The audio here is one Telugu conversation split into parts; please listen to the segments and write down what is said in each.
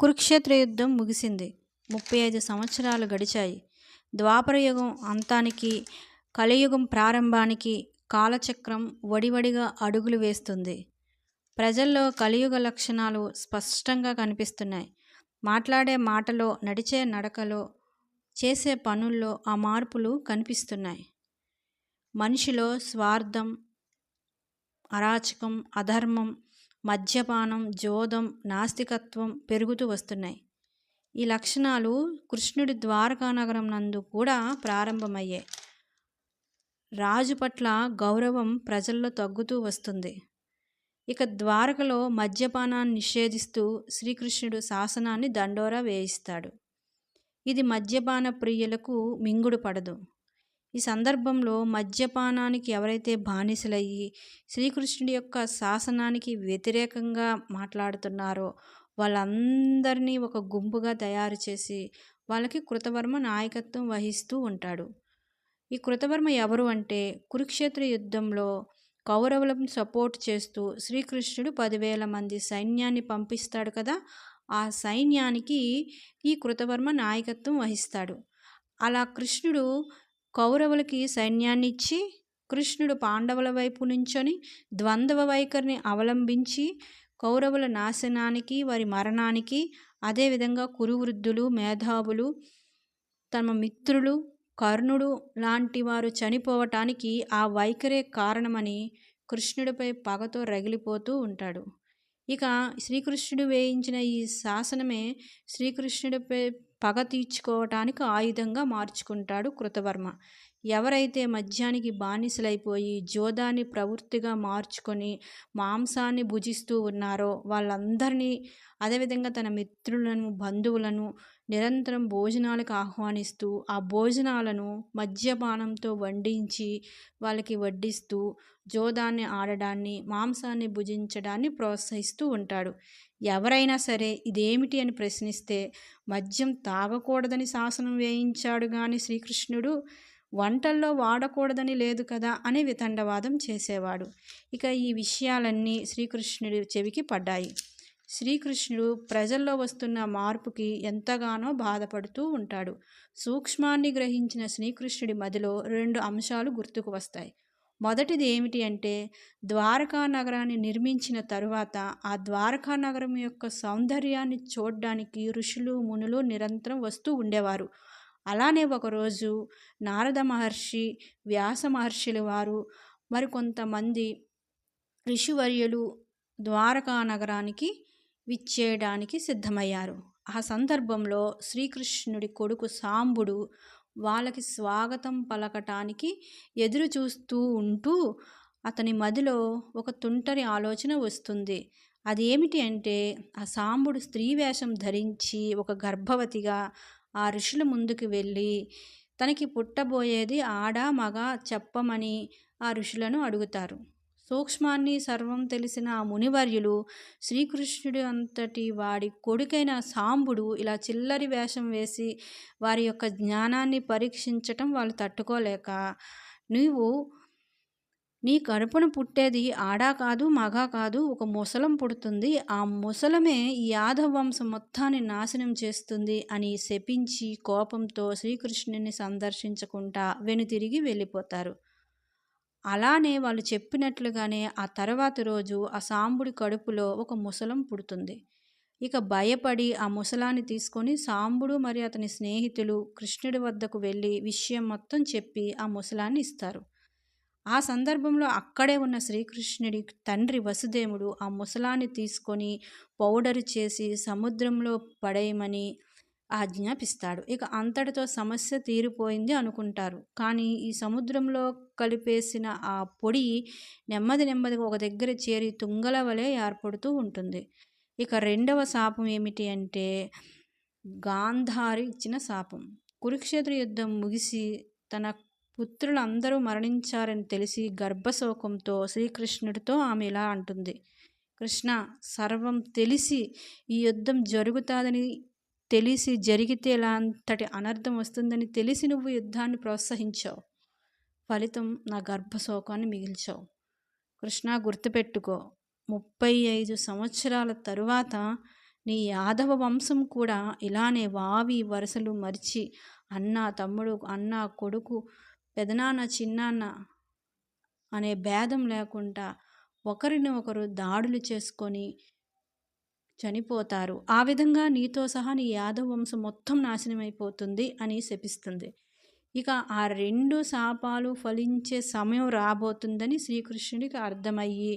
కురుక్షేత్ర యుద్ధం ముగిసింది. ముప్పై ఐదు సంవత్సరాలు గడిచాయి. ద్వాపరయుగం అంతానికి కలియుగం ప్రారంభానికి కాలచక్రం వడివడిగా అడుగులు వేస్తుంది. ప్రజల్లో కలియుగ లక్షణాలు స్పష్టంగా కనిపిస్తున్నాయి. మాట్లాడే మాటలో నడిచే నడకలో చేసే పనుల్లో ఆ మార్పులు కనిపిస్తున్నాయి. మనిషిలో స్వార్థం అరాచకం అధర్మం మద్యపానం జోదం నాస్తికత్వం పెరుగుతూ వస్తున్నాయి. ఈ లక్షణాలు కృష్ణుడి ద్వారకా నగరం నందు కూడా ప్రారంభమయ్యాయి. రాజు పట్ల గౌరవం ప్రజల్లో తగ్గుతూ వస్తుంది. ఇక ద్వారకలో మద్యపానాన్ని నిషేధిస్తూ శ్రీకృష్ణుడు శాసనాన్ని దండోరా వేయిస్తాడు. ఇది మద్యపాన ప్రియులకు మింగుడు పడదు. ఈ సందర్భంలో మద్యపానానికి ఎవరైతే బానిసలయ్యి శ్రీకృష్ణుడి యొక్క శాసనానికి వ్యతిరేకంగా మాట్లాడుతున్నారో వాళ్ళందరినీ ఒక గుంపుగా తయారు చేసి వాళ్ళకి కృతవర్మ నాయకత్వం వహిస్తూ ఉంటాడు. ఈ కృతవర్మ ఎవరు అంటే కురుక్షేత్ర యుద్ధంలో కౌరవులను సపోర్ట్ చేస్తూ శ్రీకృష్ణుడు పదివేల మంది సైన్యాన్ని పంపిస్తాడు కదా ఆ సైన్యానికి ఈ కృతవర్మ నాయకత్వం వహిస్తాడు. అలా కృష్ణుడు కౌరవులకి సైన్యాన్నిచ్చి కృష్ణుడు పాండవుల వైపు నుంచొని ద్వంద్వ వైఖరిని అవలంబించి కౌరవుల నాశనానికి వారి మరణానికి అదేవిధంగా కురువృద్ధులు మేధావులు తమ మిత్రులు కర్ణుడు లాంటి వారు చనిపోవటానికి ఆ వైఖరే కారణమని కృష్ణుడిపై పగతో రగిలిపోతూ ఉంటాడు. ఇక శ్రీకృష్ణుడు వేయించిన ఈ శాసనమే శ్రీకృష్ణుడిపై పగ తీర్చుకోవటానికి ఆయుధంగా మార్చుకుంటాడు కృతవర్మ. ఎవరైతే మద్యానికి బానిసలైపోయి జోదాన్ని ప్రవృత్తిగా మార్చుకొని మాంసాన్ని భుజిస్తూ ఉన్నారో వాళ్ళందరినీ అదేవిధంగా తన మిత్రులను బంధువులను నిరంతరం భోజనాలకు ఆహ్వానిస్తూ ఆ భోజనాలను మద్యపానంతో వండించి వాళ్ళకి వడ్డిస్తూ జోదాన్ని ఆడడాన్ని మాంసాన్ని భుజించడాన్ని ప్రోత్సహిస్తూ ఉంటాడు. ఎవరైనా సరే ఇదేమిటి అని ప్రశ్నిస్తే మద్యం తాగకూడదని శాసనం వేయించాడు కానీ శ్రీకృష్ణుడు వంటల్లో వాడకూడదని లేదు కదా అని వితండవాదం చేసేవాడు. ఇక ఈ విషయాలన్నీ శ్రీకృష్ణుడి చెవికి పడ్డాయి. శ్రీకృష్ణుడు ప్రజల్లో వస్తున్న మార్పుకి ఎంతగానో బాధపడుతూ ఉంటాడు. సూక్ష్మాన్ని గ్రహించిన శ్రీకృష్ణుడి మదిలో రెండు అంశాలు గుర్తుకు వస్తాయి. మొదటిది ఏమిటి అంటే ద్వారకా నగరాన్ని నిర్మించిన తరువాత ఆ ద్వారకా నగరం యొక్క సౌందర్యాన్ని చూడడానికి ఋషులు మునులు నిరంతరం వస్తూ ఉండేవారు. అలానే ఒకరోజు నారద మహర్షి వ్యాస మహర్షుల వారు మరికొంతమంది ఋషివర్యులు ద్వారకా నగరానికి విచ్చేయడానికి సిద్ధమయ్యారు. ఆ సందర్భంలో శ్రీకృష్ణుడి కొడుకు సాంబుడు వాళ్ళకి స్వాగతం పలకటానికి ఎదురు చూస్తూ ఉంటూ అతని మదిలో ఒక తుంటరి ఆలోచన వస్తుంది. అదేమిటి అంటే ఆ సాంబుడు స్త్రీ వేషం ధరించి ఒక గర్భవతిగా ఆ ఋషుల ముందుకు వెళ్ళి తనకి పుట్టబోయేది ఆడ మగ చెప్పమని ఆ ఋషులను అడుగుతారు. సూక్ష్మాన్ని సర్వం తెలిసిన ఆ మునివర్యులు శ్రీకృష్ణుడి అంతటి వాడి కొడుకైన సాంబుడు ఇలా చిల్లరి వేషం వేసి వారి యొక్క జ్ఞానాన్ని పరీక్షించటం వాళ్ళు తట్టుకోలేక నీవు నీ కడుపున పుట్టేది ఆడా కాదు మగ కాదు ఒక ముసలం పుడుతుంది. ఆ ముసలమే ఈ యాదవ వంశం మొత్తాన్ని నాశనం చేస్తుంది అని శపించి కోపంతో శ్రీకృష్ణుని సందర్శించకుండా వెనుతిరిగి వెళ్ళిపోతారు. అలానే వాళ్ళు చెప్పినట్లుగానే ఆ తర్వాత రోజు ఆ సాంబుడి కడుపులో ఒక ముసలం పుడుతుంది. ఇక భయపడి ఆ ముసలాన్ని తీసుకొని సాంబుడు మరి అతని స్నేహితులు కృష్ణుడి వద్దకు వెళ్ళి విషయం మొత్తం చెప్పి ఆ ముసలాన్ని ఇస్తారు. ఆ సందర్భంలో అక్కడే ఉన్న శ్రీకృష్ణుడి తండ్రి వసుదేవుడు ఆ ముసలాన్ని తీసుకొని పౌడర్ చేసి సముద్రంలో పడేయమని ఆజ్ఞాపిస్తాడు. ఇక అంతటితో సమస్య తీరిపోయింది అనుకుంటారు. కానీ ఈ సముద్రంలో కలిపేసిన ఆ పొడి నెమ్మది నెమ్మదిగా ఒక దగ్గర చేరి తుంగల వలె ఏర్పడుతూ ఉంటుంది. ఇక రెండవ శాపం ఏమిటి అంటే గాంధారి ఇచ్చిన శాపం. కురుక్షేత్ర యుద్ధం ముగిసి తన పుత్రులందరూ మరణించారని తెలిసి గర్భశోకంతో శ్రీకృష్ణుడితో ఆమె ఇలా అంటుంది. కృష్ణ సర్వం తెలిసి ఈ యుద్ధం జరుగుతాదని తెలిసి జరిగితే అంతటి అనర్థం వస్తుందని తెలిసి నువ్వు యుద్ధాన్ని ప్రోత్సహించావు. ఫలితం నా గర్భశోకాన్ని మిగిల్చావు. కృష్ణ గుర్తుపెట్టుకో ముప్పై ఐదు సంవత్సరాల తరువాత నీ యాదవ వంశం కూడా ఇలానే వావి వరుసలు మరిచి అన్న తమ్ముడు అన్న కొడుకు పెదనాన్న చిన్నాన్న అనే భేదం లేకుండా ఒకరిని ఒకరు దాడులు చేసుకొని చనిపోతారు. ఆ విధంగా నీతో సహా నీ యాదవ వంశం మొత్తం నాశనమైపోతుంది అని శపిస్తుంది. ఇక ఆ రెండు శాపాలు ఫలించే సమయం రాబోతుందని శ్రీకృష్ణుడికి అర్థమయ్యి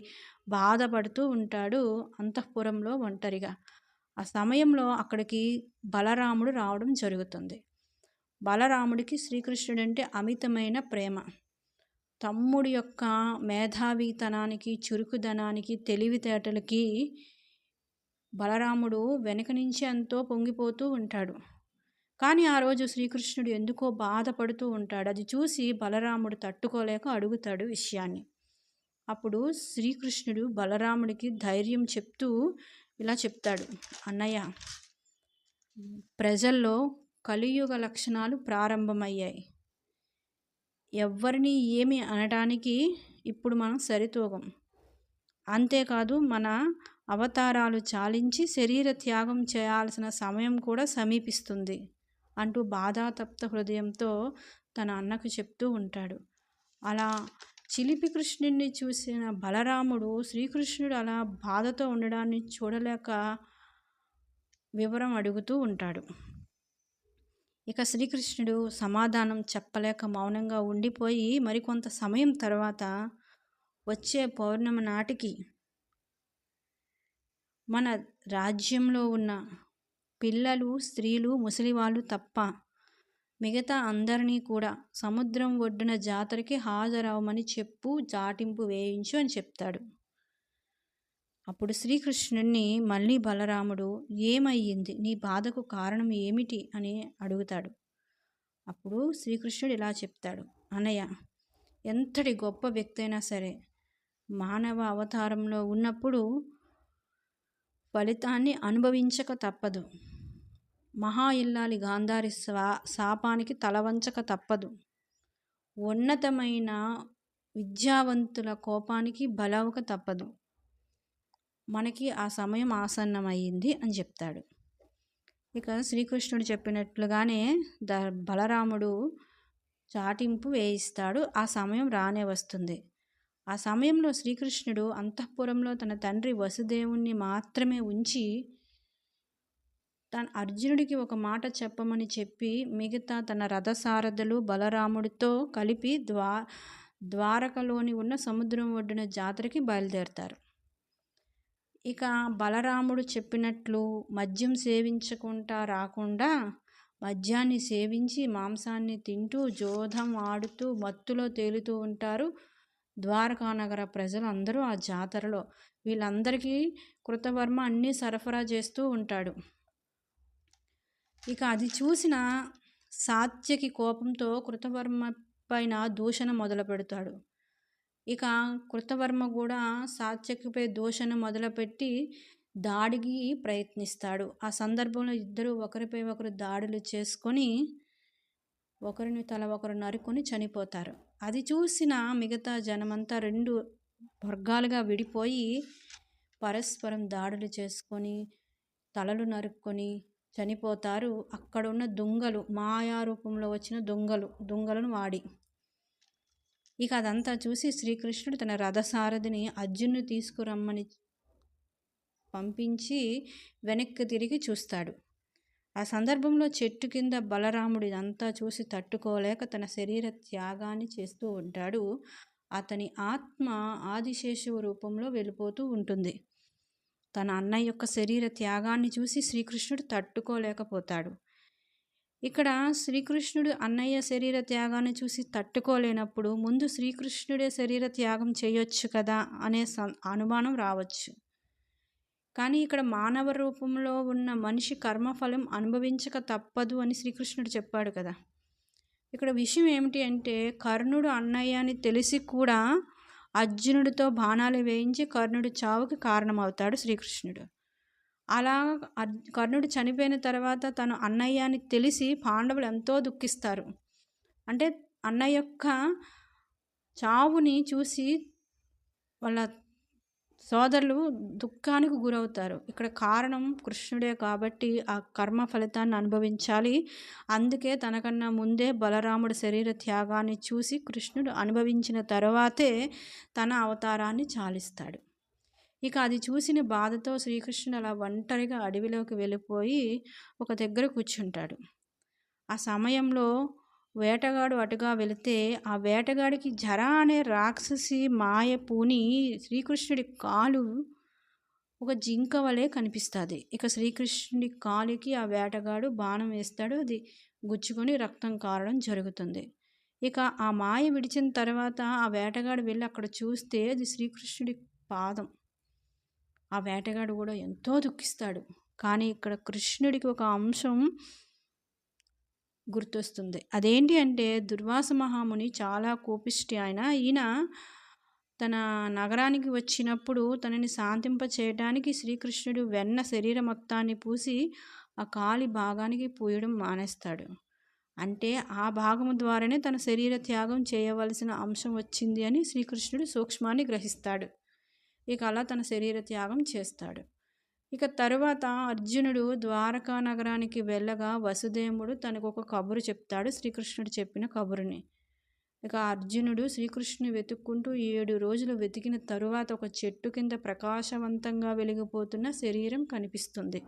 బాధపడుతూ ఉంటాడు అంతఃపురంలో ఒంటరిగా. ఆ సమయంలో అక్కడికి బలరాముడు రావడం జరుగుతుంది. బలరాముడికి శ్రీకృష్ణుడు అంటే అమితమైన ప్రేమ. తమ్ముడి యొక్క మేధావితనానికి చురుకుదనానికి తెలివితేటలకి బలరాముడు వెనక నుంచి ఎంతో పొంగిపోతూ ఉంటాడు. కానీ ఆ రోజు శ్రీకృష్ణుడు ఎందుకో బాధపడుతూ ఉంటాడు. అది చూసి బలరాముడు తట్టుకోలేక అడుగుతాడు విషయాన్ని. అప్పుడు శ్రీకృష్ణుడు బలరాముడికి ధైర్యం చెప్తూ ఇలా చెప్తాడు. అన్నయ్య ప్రజల్లో కలియుగ లక్షణాలు ప్రారంభమయ్యాయి. ఎవ్వరిని ఏమి అనడానికి ఇప్పుడు మనం సరితూగం. అంతేకాదు మన అవతారాలు చాలించి శరీర త్యాగం చేయాల్సిన సమయం కూడా సమీపిస్తుంది అంటూ బాధాతప్త హృదయంతో తన అన్నకు చెప్తూ ఉంటాడు. అలా చిలిపి కృష్ణుడిని చూసిన బలరాముడు శ్రీకృష్ణుడు అలా బాధతో ఉండడాన్ని చూడలేక వివరం అడుగుతూ ఉంటాడు. ఇక శ్రీకృష్ణుడు సమాధానం చెప్పలేక మౌనంగా ఉండిపోయి మరికొంత సమయం తర్వాత వచ్చే పౌర్ణమి నాటికి మన రాజ్యంలో ఉన్న పిల్లలు స్త్రీలు ముసలివాళ్ళు తప్ప మిగతా అందరినీ కూడా సముద్రం ఒడ్డున జాతరకి హాజరవమని చెప్పు జాటింపు వేయించు అని చెప్తాడు. అప్పుడు శ్రీకృష్ణుణ్ణి మళ్ళీ బలరాముడు ఏమయ్యింది? నీ బాధకు కారణం ఏమిటి? అని అడుగుతాడు. అప్పుడు శ్రీకృష్ణుడు ఇలా చెప్తాడు. అనయ్య ఎంతటి గొప్ప వ్యక్తి అయినా సరే మానవ అవతారంలో ఉన్నప్పుడు ఫలితాన్ని అనుభవించక తప్పదు. మహా ఇల్లాలి గాంధారి స్వా శాపానికి తలవంచక తప్పదు. ఉన్నతమైన విద్యావంతుల కోపానికి బలవక తప్పదు. మనకి ఆ సమయం ఆసన్నమయ్యింది అని చెప్తాడు. ఇక శ్రీకృష్ణుడు చెప్పినట్లుగానే ద బలరాముడు చాటింపు వేయిస్తాడు. ఆ సమయం రానే వస్తుంది. ఆ సమయంలో శ్రీకృష్ణుడు అంతఃపురంలో తన తండ్రి వసుదేవుణ్ణి మాత్రమే ఉంచి తన అర్జునుడికి ఒక మాట చెప్పమని చెప్పి మిగతా తన రథసారథులు బలరాముడితో కలిపి ద్వా ద్వారకలోని ఉన్న సముద్రం ఒడ్డున జాతరకి బయలుదేరతారు. ఇక బలరాముడు చెప్పినట్లు మద్యం సేవించకుండా రాకుండా మద్యాన్ని సేవించి మాంసాన్ని తింటూ జోధం ఆడుతూ మత్తులో తేలుతూ ఉంటారు. ద్వారకానగర ప్రజలు అందరూ ఆ జాతరలో వీళ్ళందరికీ కృతవర్మ అన్నీ సరఫరా చేస్తూ ఉంటాడు. ఇక అది చూసిన సాత్యకి కోపంతో కృతవర్మ పైన దూషణ మొదలు పెడతాడు. ఇక కృతవర్మ కూడా సాత్యకిపై దూషణ మొదలుపెట్టి దాడికి ప్రయత్నిస్తాడు. ఆ సందర్భంలో ఇద్దరు ఒకరిపై ఒకరు దాడులు చేసుకొని ఒకరిని తల ఒకరు నరుకొని చనిపోతారు. అది చూసిన మిగతా జనమంతా రెండు వర్గాలుగా విడిపోయి పరస్పరం దాడులు చేసుకొని తలలు నరుక్కొని చనిపోతారు. అక్కడ ఉన్న దొంగలు మాయా రూపంలో వచ్చిన దొంగలు దొంగలను వాడి. ఇక అదంతా చూసి శ్రీకృష్ణుడు తన రథసారథిని అర్జున్ని తీసుకురమ్మని పంపించి వెనక్కి తిరిగి చూస్తాడు. ఆ సందర్భంలో చెట్టు కింద బలరాముడు ఇదంతా చూసి తట్టుకోలేక తన శరీర త్యాగాన్ని చేస్తూ ఉంటాడు. అతని ఆత్మ ఆదిశేషువు రూపంలో వెళ్ళిపోతూ ఉంటుంది. తన అన్నయ్య యొక్క శరీర త్యాగాన్ని చూసి శ్రీకృష్ణుడు తట్టుకోలేకపోతాడు. ఇక్కడ శ్రీకృష్ణుడు అన్నయ్య శరీర త్యాగాన్ని చూసి తట్టుకోలేనప్పుడు ముందు శ్రీకృష్ణుడే శరీర త్యాగం చేయొచ్చు కదా అనే అనుమానం రావచ్చు. కానీ ఇక్కడ మానవ రూపంలో ఉన్న మనిషి కర్మఫలం అనుభవించక తప్పదు అని శ్రీకృష్ణుడు చెప్పాడు కదా. ఇక్కడ విషయం ఏమిటి అంటే కర్ణుడు అన్నయ్య అని తెలిసి కూడా అర్జునుడితో బాణాలు వేయించి కర్ణుడి చావుకి కారణమవుతాడు శ్రీకృష్ణుడు. అలా కర్ణుడు చనిపోయిన తర్వాత తను అన్నయ్య అని తెలిసి పాండవులు ఎంతో దుఃఖిస్తారు. అంటే అన్నయ్య యొక్క చావుని చూసి వాళ్ళ సోదరులు దుఃఖానికి గురవుతారు. ఇక్కడ కారణం కృష్ణుడే కాబట్టి ఆ కర్మ ఫలితాన్ని అనుభవించాలి. అందుకే తనకన్నా ముందే బలరాముడు శరీర త్యాగాన్ని చూసి కృష్ణుడు అనుభవించిన తర్వాతే తన అవతారాన్ని చాలిస్తాడు. ఇక అది చూసిన బాధతో శ్రీకృష్ణుడు అలా ఒంటరిగా అడవిలోకి వెళ్ళిపోయి ఒక దగ్గర కూర్చుంటాడు. ఆ సమయంలో వేటగాడు అటుగా వెళితే ఆ వేటగాడికి జర అనే రాక్షసి మాయ పూని శ్రీకృష్ణుడి కాలు ఒక జింక వలె కనిపిస్తుంది. ఇక శ్రీకృష్ణుడి కాలుకి ఆ వేటగాడు బాణం వేస్తాడు. అది గుచ్చుకొని రక్తం కారడం జరుగుతుంది. ఇక ఆ మాయ విడిచిన తర్వాత ఆ వేటగాడు వెళ్ళి అక్కడ చూస్తే అది శ్రీకృష్ణుడి పాదం. ఆ వేటగాడు కూడా ఎంతో దుఃఖిస్తాడు. కానీ ఇక్కడ కృష్ణుడికి ఒక అంశం గుర్తొస్తుంది. అదేంటి అంటే దుర్వాస మహాముని చాలా కోపిష్టి ఆయన. ఈయన తన నగరానికి వచ్చినప్పుడు తనని శాంతింప చేయడానికి శ్రీకృష్ణుడు వెన్న శరీర మొత్తాన్ని పూసి ఆ కాలి భాగానికి పూయడం మానేస్తాడు. అంటే ఆ భాగము ద్వారానే తన శరీర త్యాగం చేయవలసిన అంశం వచ్చింది అని శ్రీకృష్ణుడు సూక్ష్మాన్ని గ్రహిస్తాడు. ఇక అలా తన శరీర త్యాగం చేస్తాడు. ఇక తరువాత అర్జునుడు ద్వారకా నగరానికి వెళ్ళగా వసుదేవుడు తనకు ఒక కబురు చెప్తాడు. శ్రీకృష్ణుడు చెప్పిన కబురుని. ఇక అర్జునుడు శ్రీకృష్ణుని వెతుక్కుంటూ ఏడు రోజులు వెతికిన తరువాత ఒక చెట్టు కింద ప్రకాశవంతంగా వెలిగిపోతున్న శరీరం కనిపిస్తుంది.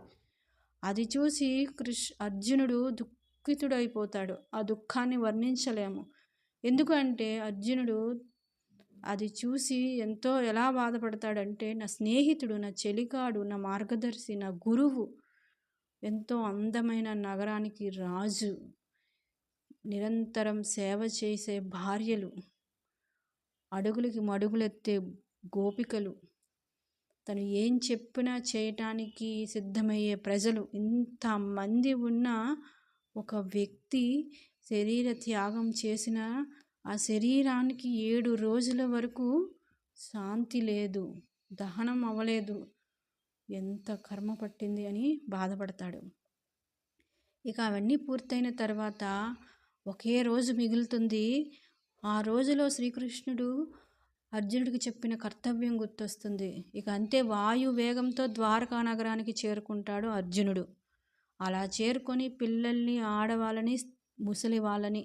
అది చూసి కృష్ అర్జునుడు దుఃఖితుడైపోతాడు. ఆ దుఃఖాన్ని వర్ణించలేము. ఎందుకంటే అర్జునుడు అది చూసి ఎంతో ఎలా బాధపడతాడంటే నా స్నేహితుడు నా చెలికాడు నా మార్గదర్శి నా గురువు ఎంతో అందమైన నగరానికి రాజు నిరంతరం సేవ చేసే భార్యలు అడుగులకి మడుగులెత్తే గోపికలు తను ఏం చెప్పినా చేయటానికి సిద్ధమయ్యే ప్రజలు ఇంతమంది ఉన్న ఒక వ్యక్తి శరీర త్యాగం చేసిన ఆ శరీరానికి ఏడు రోజుల వరకు శాంతి లేదు దహనం అవ్వలేదు. ఎంత కర్మ పట్టింది అని బాధపడతాడు. ఇక అవన్నీ పూర్తయిన తర్వాత ఒకే రోజు మిగులుతుంది. ఆ రోజులో శ్రీకృష్ణుడు అర్జునుడికి చెప్పిన కర్తవ్యం గుర్తొస్తుంది. ఇక అంతే వాయు వేగంతో ద్వారకా నగరానికి చేరుకుంటాడు అర్జునుడు. అలా చేరుకొని పిల్లల్ని ఆడవాళ్ళని ముసలి వాళ్ళని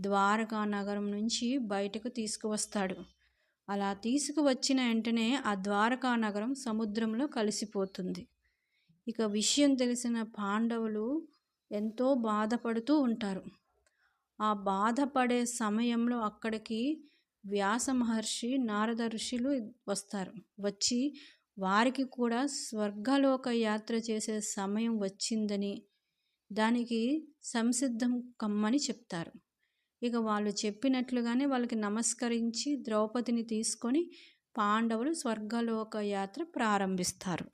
ద్వారకా నగరం నుంచి బయటకు తీసుకువస్తాడు. అలా తీసుకువచ్చిన వెంటనే ఆ ద్వారకా నగరం సముద్రంలో కలిసిపోతుంది. ఇక విషయం తెలిసిన పాండవులు ఎంతో బాధపడుతూ ఉంటారు. ఆ బాధపడే సమయంలో అక్కడికి వ్యాస మహర్షి నారద ఋషులు వస్తారు. వచ్చి వారికి కూడా స్వర్గలోక యాత్ర చేసే సమయం వచ్చిందని దానికి సంసిద్ధం కమ్మని చెప్తారు. ఇక వాళ్ళు చెప్పినట్లుగానే వాళ్ళకి నమస్కరించి ద్రౌపదిని తీసుకొని పాండవులు స్వర్గలోక యాత్ర ప్రారంభిస్తారు.